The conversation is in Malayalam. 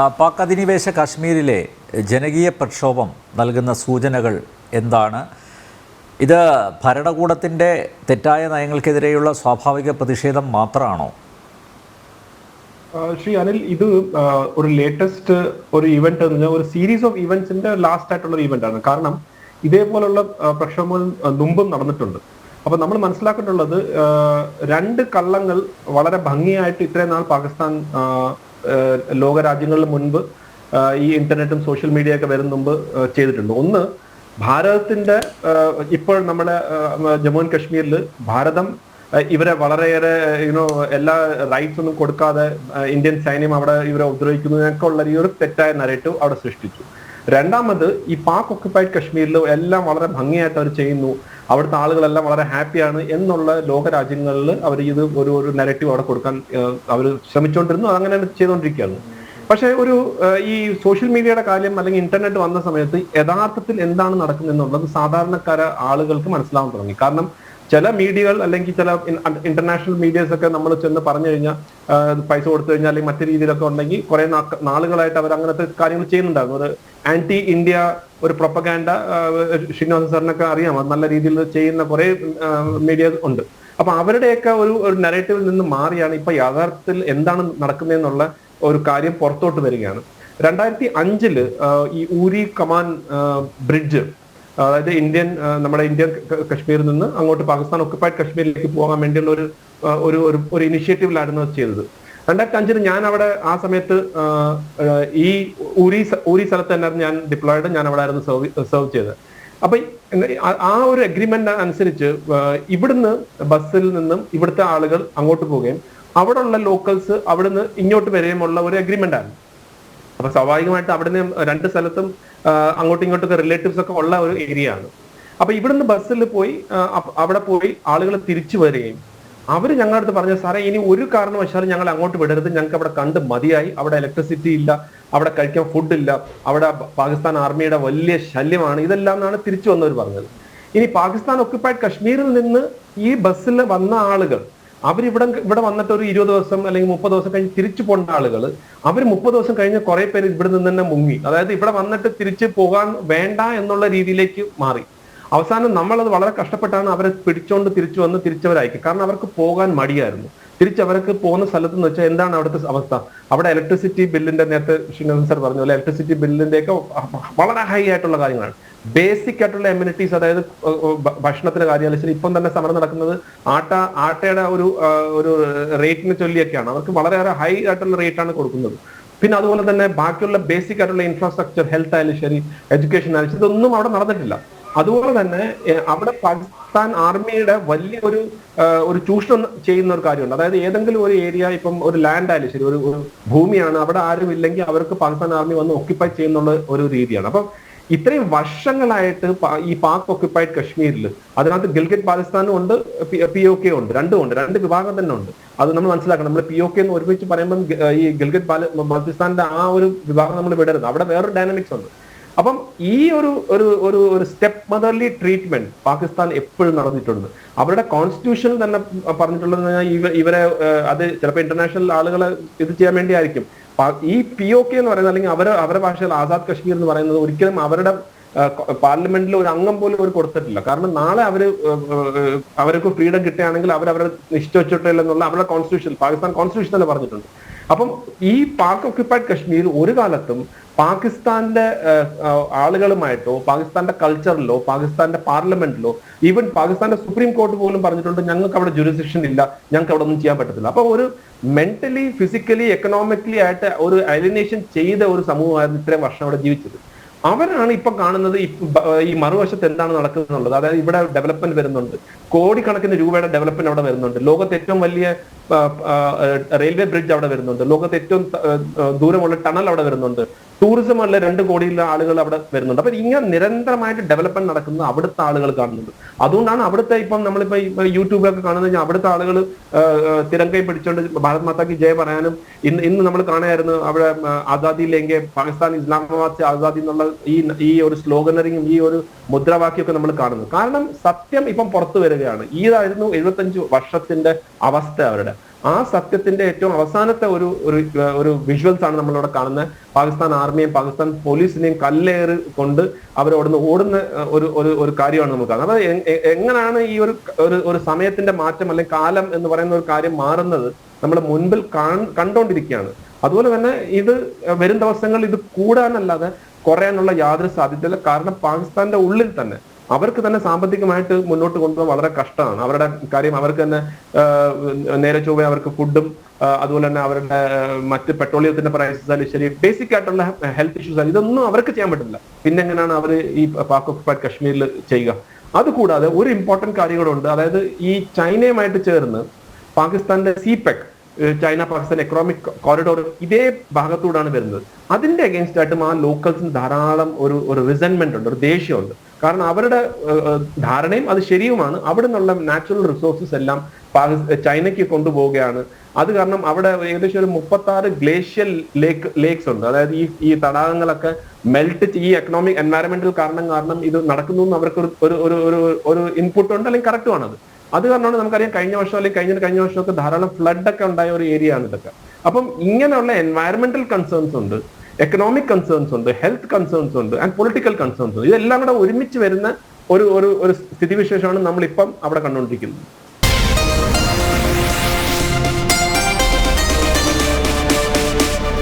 പാക് അധിനിവേശ കാശ്മീരിലെ ജനകീയ പ്രക്ഷോഭം നൽകുന്ന സൂചനകൾ എന്താണ്? ഇത് ഭരണകൂടത്തിന്റെ തെറ്റായ നയങ്ങൾക്കെതിരെയുള്ള സ്വാഭാവിക പ്രതിഷേധം മാത്രമാണോ? ശ്രീ അനിൽ ഇത് ഒരു ലേറ്റസ്റ്റ് ഒരു ഇവന്റ് എന്ന് പറഞ്ഞാൽ ഒരു സീരീസ് ഓഫ് ഇവന്റ്സിന്റെ ലാസ്റ്റ് ആയിട്ടുള്ള ഒരു ഇവന്റ് ആണ്. കാരണം ഇതേപോലുള്ള പ്രക്ഷോഭങ്ങൾ മുമ്പും നടന്നിട്ടുണ്ട്. അപ്പൊ നമ്മൾ മനസ്സിലാക്കിയിട്ടുള്ളത് രണ്ട് കള്ളങ്ങൾ വളരെ ഭംഗിയായിട്ട് ഇത്രയും നാൾ പാകിസ്ഥാൻ ലോകരാജ്യങ്ങളിൽ മുൻപ് ഈ ഇന്റർനെറ്റും സോഷ്യൽ മീഡിയ ഒക്കെ വരുന്ന മുമ്പ് ചെയ്തിട്ടുണ്ട്. ഒന്ന് ഭാരതത്തിന്റെ ഇപ്പോൾ നമ്മുടെ ജമ്മു ആൻഡ് കാശ്മീരിൽ ഭാരതം ഇവരെ വളരെയേറെ യുനോ എല്ലാ റൈറ്റ്സ് ഒന്നും കൊടുക്കാതെ ഇന്ത്യൻ സൈന്യം അവിടെ ഇവരെ ഉപദ്രവിക്കുന്നതിനൊക്കെ ഉള്ള ഈ ഒരു തെറ്റായ നരേറ്റീവ് അവിടെ സൃഷ്ടിച്ചു. രണ്ടാമത് ഈ പാക് ഒക്കുപ്പൈഡ് കാശ്മീരിൽ എല്ലാം വളരെ ഭംഗിയായിട്ട് അവർ ചെയ്യുന്നു. അവിടുത്തെ ആളുകളെല്ലാം വളരെ ഹാപ്പിയാണ് എന്നുള്ള ലോകരാജ്യങ്ങളിൽ അവർ ഇത് ഒരു ഒരു നെഗറ്റീവ് അവിടെ കൊടുക്കാൻ അവർ ശ്രമിച്ചുകൊണ്ടിരുന്നു. അതങ്ങനെ ചെയ്തുകൊണ്ടിരിക്കുകയാണ്. പക്ഷേ ഒരു ഈ സോഷ്യൽ മീഡിയയുടെ കാര്യം അല്ലെങ്കിൽ ഇന്റർനെറ്റ് വന്ന സമയത്ത് യഥാർത്ഥത്തിൽ എന്താണ് നടക്കുന്നത് എന്നുള്ളത് സാധാരണക്കാര ആളുകൾക്ക് മനസ്സിലാവാൻ തുടങ്ങി. കാരണം ചില മീഡിയകൾ അല്ലെങ്കിൽ ചില ഇന്റർനാഷണൽ മീഡിയസ് ഒക്കെ നമ്മൾ ചെന്ന് പറഞ്ഞു കഴിഞ്ഞാൽ പൈസ കൊടുത്തു കഴിഞ്ഞാൽ അല്ലെങ്കിൽ മറ്റു രീതിയിലൊക്കെ ഉണ്ടെങ്കിൽ കുറെ നാളുകളായിട്ട് അവർ അങ്ങനത്തെ കാര്യങ്ങൾ ചെയ്യുന്നുണ്ടായിരുന്നു ഒരു ആന്റി ഇന്ത്യ ഒരു പ്രൊപ്പഗാൻഡ ശ്രീനിവാസൻ സാറിനൊക്കെ അറിയാം. അത് നല്ല രീതിയിൽ ചെയ്യുന്ന കുറെ മീഡിയ ഉണ്ട്. അപ്പൊ അവരുടെയൊക്കെ ഒരു ഒരു നെറേറ്റീവിൽ നിന്ന് മാറിയാണ് ഇപ്പൊ യഥാർത്ഥത്തിൽ എന്താണ് നടക്കുന്നതെന്നുള്ള ഒരു കാര്യം പുറത്തോട്ട് വരികയാണ്. രണ്ടായിരത്തി അഞ്ചിൽ ഈ ഊരി കമാൻ ബ്രിഡ്ജ് അതായത് ഇന്ത്യൻ നമ്മുടെ ഇന്ത്യൻ കശ്മീരിൽ നിന്ന് അങ്ങോട്ട് പാകിസ്ഥാൻ ഒക്കുപ്പൈഡ് കശ്മീരിലേക്ക് പോകാൻ വേണ്ടിയുള്ള ഒരു ഒരു ഒരു ഇനിഷ്യേറ്റീവിലായിരുന്നു അത് ചെയ്തത്. രണ്ടായിരത്തി അഞ്ചിൽ ഞാൻ അവിടെ ആ സമയത്ത് ഈ ഊരി ഊരി സ്ഥലത്ത് തന്നെയായിരുന്നു ഞാൻ ഡിപ്ലോയിഡ് ഞാൻ അവിടെ ആയിരുന്നു സെർവ് സെർവ് ചെയ്തത്. അപ്പൊ ആ- ഒരു അഗ്രിമെന്റ് അനുസരിച്ച് ഇവിടുന്ന് ബസ്സിൽ നിന്നും ഇവിടുത്തെ ആളുകൾ അങ്ങോട്ട് പോവുകയും അവിടെ ഉള്ള ലോക്കൽസ് അവിടുന്ന് ഇങ്ങോട്ട് വരെയുമുള്ള ഒരു അഗ്രിമെന്റ് ആണ് അപ്പൊ സ്വാഭാവികമായിട്ട് അവിടുന്ന് രണ്ട് സ്ഥലത്തും അങ്ങോട്ടും ഇങ്ങോട്ടൊക്കെ റിലേറ്റീവ്സ് ഒക്കെ ഉള്ള ഒരു ഏരിയ ആണ്. അപ്പൊ ഇവിടുന്ന് ബസ്സിൽ പോയി അവിടെ പോയി ആളുകൾ തിരിച്ചു വരികയും അവർ ഞങ്ങളുടെ അടുത്ത് പറഞ്ഞു സാറേ ഇനി ഒരു കാരണവശാലും ഞങ്ങൾ അങ്ങോട്ട് വിടരുത്. ഞങ്ങൾക്ക് അവിടെ കണ്ട് മതിയായി. അവിടെ ഇലക്ട്രിസിറ്റി ഇല്ല അവിടെ കഴിക്കാൻ ഫുഡ് ഇല്ല. അവിടെ പാകിസ്ഥാൻ ആർമിയുടെ വലിയ ശല്യമാണ്. ഇതെല്ലാം എന്നാണ് തിരിച്ചു വന്നവർ പറഞ്ഞത്. ഇനി പാകിസ്ഥാൻ ഒക്കുപ്പൈഡ് കശ്മീരിൽ നിന്ന് ഈ ബസ്സിൽ വന്ന ആളുകൾ അവരിവിടെ ഇവിടെ വന്നിട്ട് ഒരു ഇരുപത് ദിവസം അല്ലെങ്കിൽ മുപ്പത് ദിവസം കഴിഞ്ഞ് തിരിച്ചു പോകേണ്ട ആളുകൾ അവർ മുപ്പത് ദിവസം കഴിഞ്ഞ് കുറെ പേര് ഇവിടെ നിന്ന് തന്നെ മുങ്ങി. അതായത് ഇവിടെ വന്നിട്ട് തിരിച്ചു പോകാൻ വേണ്ട എന്നുള്ള രീതിയിലേക്ക് മാറി. അവസാനം നമ്മളത് വളരെ കഷ്ടപ്പെട്ടാണ് അവരെ പിടിച്ചോണ്ട് തിരിച്ചു വന്ന് തിരിച്ചവരായിരിക്കും കാരണം അവർക്ക് പോകാൻ മടിയായിരുന്നു. തിരിച്ച് അവർക്ക് പോകുന്ന സ്ഥലത്ത് എന്ന് വെച്ചാൽ എന്താണ് അവിടുത്തെ അവസ്ഥ? അവിടെ ഇലക്ട്രിസിറ്റി ബില്ലിന്റെ നേരത്തെ ശ്രീനന്ദൻ സർ പറഞ്ഞ ഇലക്ട്രിസിറ്റി ബില്ലിന്റെ ഒക്കെ വളരെ ഹൈ ആയിട്ടുള്ള കാര്യങ്ങളാണ്. ബേസിക് ആയിട്ടുള്ള എമ്യൂണിറ്റീസ് അതായത് ഭക്ഷണത്തിന്റെ കാര്യമായാലും ഇപ്പം തന്നെ സമരം നടക്കുന്നത് ആട്ട ആട്ടയുടെ ഒരു ഒരു റേറ്റിനെ ചൊല്ലിയൊക്കെയാണ്. അവർക്ക് വളരെയേറെ ഹൈ ആയിട്ടുള്ള റേറ്റ് ആണ് കൊടുക്കുന്നത്. പിന്നെ അതുപോലെ തന്നെ ബാക്കിയുള്ള ബേസിക് ആയിട്ടുള്ള ഇൻഫ്രാസ്ട്രക്ചർ ഹെൽത്ത് ആയാലും ശരി എഡ്യൂക്കേഷൻ ആയാലും ശരി ഇതൊന്നും അവിടെ നടന്നിട്ടില്ല. അതുപോലെ തന്നെ അവിടെ പാകിസ്ഥാൻ ആർമിയുടെ വലിയ ഒരു ഒരു ചൂഷണം ചെയ്യുന്ന ഒരു കാര്യമുണ്ട്. അതായത് ഏതെങ്കിലും ഒരു ഏരിയ ഇപ്പം ഒരു ലാൻഡ് ആയാലും ശരി ഒരു ഒരു ഭൂമിയാണ് അവിടെ ആരും ഇല്ലെങ്കിൽ അവർക്ക് പാകിസ്ഥാൻ ആർമി വന്ന് ഒക്യുപ്പൈ ചെയ്യുന്നുള്ള ഒരു രീതിയാണ്. അപ്പം ഇത്രയും വർഷങ്ങളായിട്ട് ഈ പാക് ഓക്യുപ്പൈഡ് കശ്മീരിൽ അതിനകത്ത് ഗിൽഗിറ്റ് പാകിസ്ഥാനും ഉണ്ട് പി ഒ കെ ഉണ്ട് രണ്ടും ഉണ്ട് രണ്ട് വിഭാഗം തന്നെ ഉണ്ട്. അത് നമ്മൾ മനസ്സിലാക്കണം. നമ്മൾ പി ഒ കെ എന്ന് ഒരുമിച്ച് പറയുമ്പോൾ ഈ ഗിൽഗിറ്റ് പാകിസ്ഥാന്റെ ആ ഒരു വിഭാഗം നമ്മൾ വിടരുത്. അവിടെ വേറൊരു ഡൈനാമിക്സ് ഉണ്ട്. അപ്പം ഈ ഒരു ഒരു ഒരു ഒരു സ്റ്റെപ്പ് മദർലി ട്രീറ്റ്മെന്റ് പാകിസ്ഥാൻ എപ്പോഴും നടന്നിട്ടുണ്ട്. അവരുടെ കോൺസ്റ്റിറ്റ്യൂഷൻ തന്നെ പറഞ്ഞിട്ടുള്ളത് ഇവ ഇവരെ അത് ചിലപ്പോൾ ഇന്റർനാഷണൽ ആളുകളെ ഇത് ചെയ്യാൻ വേണ്ടിയായിരിക്കും. ഈ പി ഒ കെ എന്ന് പറയുന്നത് അല്ലെങ്കിൽ അവരെ അവരുടെ ഭാഷയിൽ ആസാദ് കശ്മീർ എന്ന് പറയുന്നത് ഒരിക്കലും അവരുടെ പാർലമെന്റിൽ ഒരു അംഗം പോലും അവർ കൊടുത്തിട്ടില്ല. കാരണം നാളെ അവർ ഏഹ്, അവർക്ക് ഫ്രീഡം കിട്ടുകയാണെങ്കിൽ അവർ അവരുടെ നിശ്ചയിച്ചിട്ടില്ലെന്നുള്ള അവരുടെ കോൺസ്റ്റിറ്റ്യൂഷൻ പാകിസ്ഥാൻ കോൺസ്റ്റിറ്റ്യൂഷൻ തന്നെ പറഞ്ഞിട്ടുണ്ട്. അപ്പം ഈ പാക് ഒക്യുപ്പൈഡ് കശ്മീർ ഒരു കാലത്തും പാകിസ്ഥാന്റെ ആളുകളുമായിട്ടോ പാകിസ്ഥാന്റെ കൾച്ചറിലോ പാകിസ്ഥാന്റെ പാർലമെന്റിലോ ഈവൻ പാകിസ്ഥാന്റെ സുപ്രീം കോർട്ട് പോലും പറഞ്ഞിട്ടുണ്ട് ഞങ്ങൾക്ക് അവിടെ ജുറിസിഷൻ ഇല്ല ഞങ്ങൾക്ക് അവിടെ ഒന്നും ചെയ്യാൻ പറ്റത്തില്ല. അപ്പൊ ഒരു മെന്റലി ഫിസിക്കലി എക്കണോമിക്കലി ആയിട്ട് ഒരു അലിനേഷൻ ചെയ്ത ഒരു സമൂഹമായിരുന്നു ഇത്രയും വർഷം അവിടെ ജീവിച്ചത്. അവരാണ് ഇപ്പൊ കാണുന്നത് ഈ മറുവശത്ത് എന്താണ് നടക്കുന്നുള്ളത് അതായത് ഇവിടെ ഡെവലപ്മെന്റ് വരുന്നുണ്ട്. കോടിക്കണക്കിന് രൂപയുടെ ഡെവലപ്മെന്റ് അവിടെ വരുന്നുണ്ട്. ലോകത്ത് ഏറ്റവും വലിയ റെയിൽവേ ബ്രിഡ്ജ് അവിടെ വരുന്നുണ്ട്. ലോകത്ത് ഏറ്റവും ദൂരമുള്ള ടണൽ അവിടെ വരുന്നുണ്ട്. ടൂറിസം ഉള്ള രണ്ട് കോടിയിലെ ആളുകൾ അവിടെ വരുന്നുണ്ട്. അപ്പൊ ഇങ്ങനെ നിരന്തരമായിട്ട് ഡെവലപ്മെന്റ് നടക്കുന്നത് അവിടുത്തെ ആളുകൾ കാണുന്നുണ്ട്. അതുകൊണ്ടാണ് അവിടുത്തെ ഇപ്പം നമ്മളിപ്പോ യൂട്യൂബിലൊക്കെ കാണുന്നത് അവിടുത്തെ ആളുകൾ തിരങ്കൈ പിടിച്ചുകൊണ്ട് ഭാരത് മാതാക്ക് ജയ പറയാനും ഇന്ന് ഇന്ന് നമ്മൾ കാണായിരുന്നു അവിടെ ആസാദിയിലെങ്കിൽ ആസാദി ലെങ്കെ പാകിസ്ഥാൻ ഇസ്ലാമാബാദ് ആസാദി എന്നുള്ള ഈ ഈ ഒരു സ്ലോഗനറിയും ഈ ഒരു മുദ്രാവാക്യമൊക്കെ നമ്മൾ കാണുന്നു. കാരണം സത്യം ഇപ്പം പുറത്തു വരികയാണ്. ഇതായിരുന്നു എഴുപത്തഞ്ച് വർഷത്തിന്റെ അവസ്ഥ അവരുടെ. ആ സത്യത്തിന്റെ ഏറ്റവും അവസാനത്തെ ഒരു ഒരു വിഷ്വൽസ് ആണ് നമ്മളിവിടെ കാണുന്നത്. പാകിസ്ഥാൻ ആർമിയും പാകിസ്ഥാൻ പോലീസിനെയും കല്ലേറ് കൊണ്ട് അവരവിടുന്ന് ഓടുന്ന ഒരു ഒരു കാര്യമാണ് നമുക്ക് കാണുന്നത്. അപ്പൊ എങ്ങനെയാണ് ഈ ഒരു ഒരു സമയത്തിന്റെ മാറ്റം അല്ലെങ്കിൽ കാലം എന്ന് പറയുന്ന ഒരു കാര്യം മാറുന്നത് നമ്മൾ മുൻപിൽ കണ്ടുകൊണ്ടിരിക്കുകയാണ് അതുപോലെ തന്നെ ഇത് വരും ദിവസങ്ങളിൽ ഇത് കൂടാനല്ലാതെ കുറയാനുള്ള യാതൊരു സാധ്യതയില്ല. കാരണം പാകിസ്ഥാന്റെ ഉള്ളിൽ തന്നെ അവർക്ക് തന്നെ സാമ്പത്തികമായിട്ട് മുന്നോട്ട് കൊണ്ടുപോകാൻ വളരെ കഷ്ടമാണ്. അവരുടെ കാര്യം അവർക്ക് തന്നെ നേരെ ചൊവ്വേ അവർക്ക് ഫുഡും അതുപോലെ തന്നെ അവരുടെ മറ്റ് പെട്രോളിയത്തിന്റെ പ്രൈസസ് ആയാലും ശരി ബേസിക് ആയിട്ടുള്ള ഹെൽത്ത് ഇഷ്യൂസ് ആണ് ഇതൊന്നും അവർക്ക് ചെയ്യാൻ പറ്റില്ല. പിന്നെ എങ്ങനെയാണ് അവർ ഈ പാക് ഒക്കുപൈഡ് കശ്മീരിൽ ചെയ്യുക? അതുകൂടാതെ ഒരു ഇമ്പോർട്ടന്റ് കാര്യങ്ങളുണ്ട് അതായത് ഈ ചൈനയുമായിട്ട് ചേർന്ന് പാകിസ്ഥാന്റെ CPEC China Pakistan economic corridor ഇതേ ഭാഗത്തൂടാണ് വരുന്നത്. അതിന്റെ അഗേൻസ്റ്റ് ആയിട്ടും ആ ലോക്കൽസിന് ധാരാളം ഒരു ഒരു റിസൻമെന്റ് ഉണ്ട് ഒരു ദേഷ്യമുണ്ട് കാരണം അവരുടെ ധാരണയും അത് ശരിയുമാണ്. അവിടെ നിന്നുള്ള നാച്ചുറൽ റിസോഴ്സസ് എല്ലാം ചൈനയ്ക്ക് കൊണ്ടുപോവുകയാണ്. അത് കാരണം അവിടെ ഏകദേശം ഒരു മുപ്പത്തി ആറ് ഗ്ലേഷ്യൽ ലേക്ക് ലേക്സ് ഉണ്ട്. അതായത് ഈ ഈ തടാകങ്ങളൊക്കെ മെൽറ്റ് ഈ എക്കണോമിക് എൻവയറമെന്റൽ കാരണം കാരണം ഇത് നടക്കുന്നു എന്ന് അവർക്ക് ഒരു ഒരു ഒരു ഒരു ഇൻപുട്ട് ഉണ്ട് അല്ലെങ്കിൽ കറക്റ്റ് ആണത്. അത് കാരണമാണ് നമുക്കറിയാം കഴിഞ്ഞ വർഷം അല്ലെങ്കിൽ കഴിഞ്ഞ കഴിഞ്ഞ വർഷമൊക്കെ ധാരാളം ഫ്ലഡ് ഒക്കെ ഉണ്ടായ ഒരു ഏരിയ ആണ് ഇതൊക്കെ. അപ്പം ഇങ്ങനെയുള്ള എൻവയറമെന്റൽ കൺസേൺസ് ഉണ്ട്. എക്കണോമിക് കൺസേൺസ് ഉണ്ട് ഹെൽത്ത് കൺസേൺസ് ഉണ്ട് ആൻഡ് പൊളിറ്റിക്കൽ കൺസേൺസ് ഉണ്ട്. ഇതെല്ലാം കൂടെ ഒരുമിച്ച് വരുന്ന ഒരു ഒരു സ്ഥിതിവിശേഷമാണ് നമ്മളിപ്പം അവിടെ കണ്ടുകൊണ്ടിരിക്കുന്നത്.